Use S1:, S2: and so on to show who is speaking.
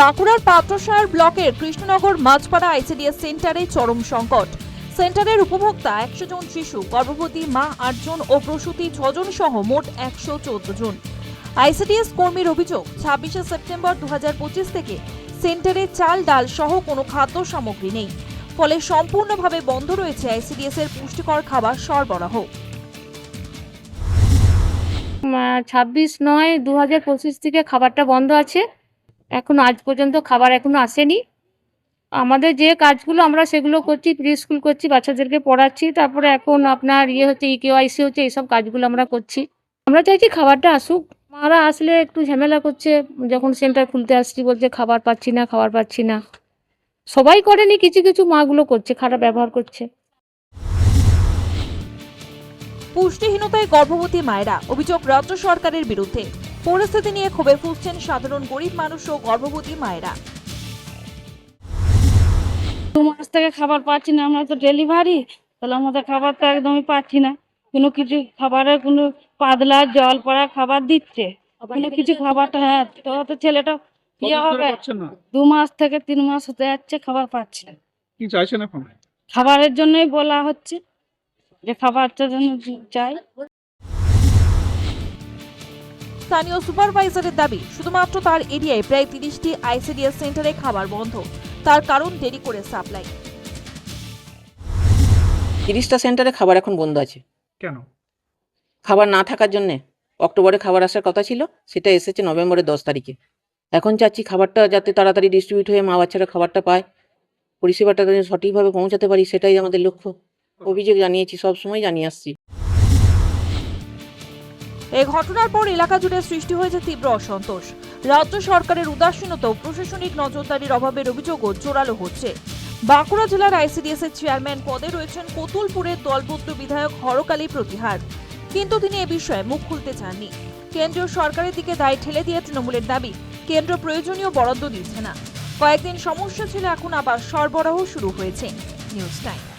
S1: বাঁকুড়ার পাত্রসার ব্লকের কৃষ্ণনগর মাঝপাড়া আইসিডিএস সেন্টারে চরম সংকট। সেন্টারের উপভোক্তা একশো জন শিশু, গর্ভবতী মা আটজন ও প্রসূতি ছজন সহ মোট একশো চোদ্দ জন। আইসিডিএস কর্মীর অভিযোগ, ছাব্বিশে সেপ্টেম্বর দু হাজার পঁচিশ থেকে সেন্টারে চাল, ডাল সহ কোনো খাদ্য সামগ্রী নেই। ফলে সম্পূর্ণভাবে বন্ধ রয়েছে আইসিডিএস এর পুষ্টিকর খাবার সরবরাহ।
S2: ছাব্বিশ নয় দু থেকে খাবারটা বন্ধ আছে। এখন আজ পর্যন্ত খাবার এখনও আসেনি। আমাদের যে কাজগুলো আমরা সেগুলো করছি প্রি স্কুল করছি, বাচ্চাদেরকে পড়াচ্ছি, তারপরে এখন আপনার ইয়ে হচ্ছে ইকেওয়াইসি হচ্ছে, এইসব কাজগুলো আমরা করছি। আমরা চাইছি খাবারটা আসুক। মারা আসলে একটু ঝামেলা করছে, যখন সেন্টার খুলতে আসছি, বলছে খাবার পাচ্ছি না, খাবার পাচ্ছি না। সবাই করেনি, কিছু কিছু মাগুলো করছে, খারাপ ব্যবহার করছে।
S1: পুষ্টিহীনতায় গর্ভবতী মায়েরা অভিযোগ রাজ্য সরকারের বিরুদ্ধে। পরিস্থিতি নিয়ে ক্ষোভে ফুসছেন সাধারণ গরিব মানুষ ও গর্ভবতী মায়েরা।
S3: দু মাস থেকে খাবার পাচ্ছি না আমরা তো ডেলিভারি তাহলে আমাদের খাবার তো একদমই পাচ্ছি না। কোনো কিছু খাবারের কোনো পাতলা জল পড়া খাবার দিচ্ছে। কোনো কিছু খাবারটা হ্যাঁ তো তো ছেলেটা ইয়ে হবে? দু মাস থেকে তিন মাস হতে যাচ্ছে খাবার পাচ্ছি না।
S4: কি চাইছেন এখন?
S3: খাবারের জন্যই বলা হচ্ছে যে খাবারটা যেন চাই।
S1: স্থানীয় সুপারভাইজারের দাবি শুধুমাত্র তার এরিয়ায় প্রায় তিরিশটি আইসিডিএস সেন্টারে খাবার বন্ধ। তার কারণ দেরি করে সাপ্লাই।
S5: তিরিশটা সেন্টারে খাবার এখন বন্ধ আছে।
S4: কেন?
S5: খাবার না থাকার জন্যে অক্টোবরে খাবার আসার কথা ছিল সেটা এসেছে নভেম্বরের দশ তারিখে। এখন চাচ্ছি খাবারটা যাতে তাড়াতাড়ি ডিস্ট্রিবিউট হয়ে মা বাচ্চারা খাবারটা পায়। পরিষেবাটা সঠিকভাবে পৌঁছাতে পারি সেটাই আমাদের লক্ষ্য। অভিযোগ জানিয়েছি সব সময় জানিয়ে আসছি।
S1: এই ঘটনার পর এলাকা জুড়ে সৃষ্টি হয়েছে তীব্র অসন্তোষ। রাজ্য সরকারের উদাসীনতা ও প্রশাসনিক নজরদারির অভাবের অভিযোগও জোরালো হচ্ছে। বাঁকুড়া জেলার আইসিডিএস এর চেয়ারম্যান পদে রয়েছেন কতুলপুরের দলবদ্ধ বিধায়ক হরকালী প্রতিহার। কিন্তু তিনি এ বিষয়ে মুখ খুলতে চাননি। কেন্দ্রীয় সরকারের দিকে দায় ঠেলে দিয়ে তৃণমূলের দাবি, কেন্দ্র প্রয়োজনীয় বরাদ্দ দিচ্ছে না। কয়েকদিন সমস্যা ছিল, এখন আবার সরবরাহ শুরু হয়েছে। News time